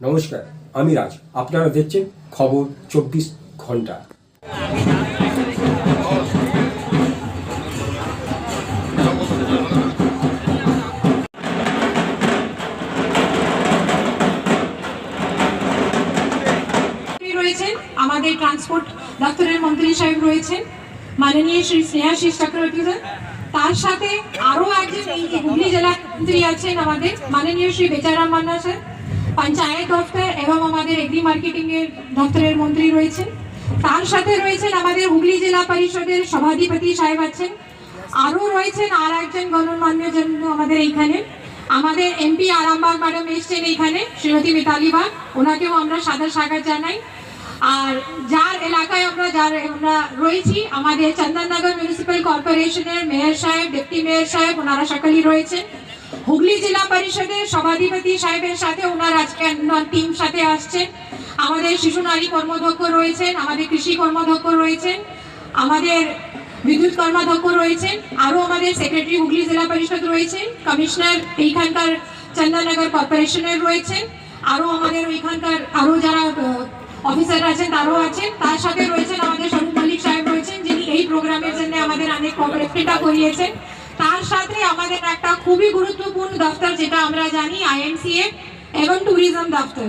নমস্কার, আমি রাজ। আপনারা দেখছেন খবর চব্বিশ ঘণ্টা। রয়েছেন, আমাদের ট্রান্সপোর্ট দপ্তরের মন্ত্রী সাহেব রয়েছেন, মাননীয় শ্রী স্নেহাশিস চক্রবর্তী তার সাথে আরও একজন হুগলি জেলা মন্ত্রী আছেন আমাদের মাননীয় শ্রী বেচারাম মান্না স্যার। পঞ্চায়েত দপ্তর এবং আমাদের এগ্রি মার্কেটিং এর দপ্তরের মন্ত্রী রয়েছেন। তার সাথে রয়েছেন আমাদের হুগলি জেলা পরিষদের সভাধিপতি সাহেব আছেন। আরও রয়েছেন আর একজন গণমান্য জন আমাদের এইখানে। আমাদের এমপি আরামবাগ ম্যাডাম এসছেন এইখানে, শ্রীমতী মিতালি বাগ। ওনাকেও আমরা সাদা স্বাগত জানাই। আর যার এলাকায় আমরা যার আমরা রয়েছি, আমাদের চন্দননগর মিউনিসিপ্যাল কর্পোরেশনের মেয়র সাহেব ডেপুটি মেয়র সাহেব, ওনারা সকলেই রয়েছেন। হুগলি জেলা পরিষদের সভাধিপতি সাহেবের সাথে ওনার আজকে টিম সাথে আসছেন আমাদের শিশু নারী কর্মদক্ষ রয়েছেন, আমাদের কৃষি কর্মদক্ষ রয়েছেন, আমাদের বিদ্যুৎ কর্মাধ্যক্ষ রয়েছেন, আরও আমাদের সেক্রেটারি হুগলি জেলা পরিষদ রয়েছেন কমিশনার এইখানকার চন্দননগর কর্পোরেশনের রয়েছেন আরও আমাদের ওইখানকার আরও যারা অফিসার আছেন তারও আছেন, তার সাথে রয়েছেন আমাদের স্বরূপ মল্লিক সাহেব রয়েছেন, যিনি এই প্রোগ্রামের জন্য আমাদের অনেক কোঅপারেটটা করিয়েছেন। তার সাথে আমাদের একটা খুবই গুরুত্বপূর্ণ দফতর যেটা আমরা জানি আইএমসিএ এবং ট্যুরিজম দপ্তর